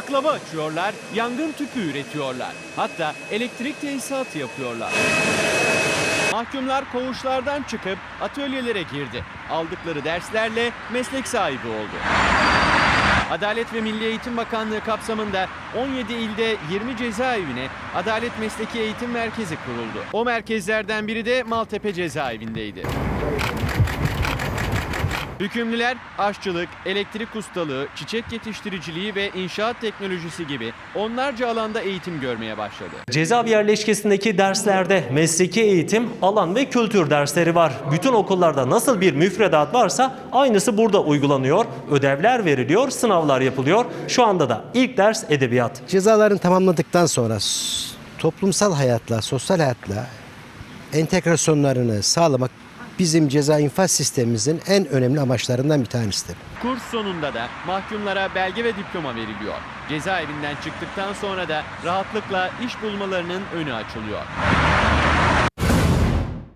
baklava açıyorlar, yangın tüpü üretiyorlar. Hatta elektrik tesisatı yapıyorlar. Mahkumlar koğuşlardan çıkıp atölyelere girdi. Aldıkları derslerle meslek sahibi oldu. Adalet ve Milli Eğitim Bakanlığı kapsamında 17 ilde 20 cezaevine Adalet Mesleki Eğitim Merkezi kuruldu. O merkezlerden biri de Maltepe cezaevindeydi. Hükümlüler aşçılık, elektrik ustalığı, çiçek yetiştiriciliği ve inşaat teknolojisi gibi onlarca alanda eğitim görmeye başladı. Cezaevi yerleşkesindeki derslerde mesleki eğitim, alan ve kültür dersleri var. Bütün okullarda nasıl bir müfredat varsa aynısı burada uygulanıyor. Ödevler veriliyor, sınavlar yapılıyor. Şu anda da ilk ders edebiyat. Cezalarını tamamladıktan sonra toplumsal hayatla, sosyal hayatla entegrasyonlarını sağlamak bizim ceza infaz sistemimizin en önemli amaçlarından bir tanesidir. Kurs sonunda da mahkumlara belge ve diploma veriliyor. Cezaevinden çıktıktan sonra da rahatlıkla iş bulmalarının önü açılıyor.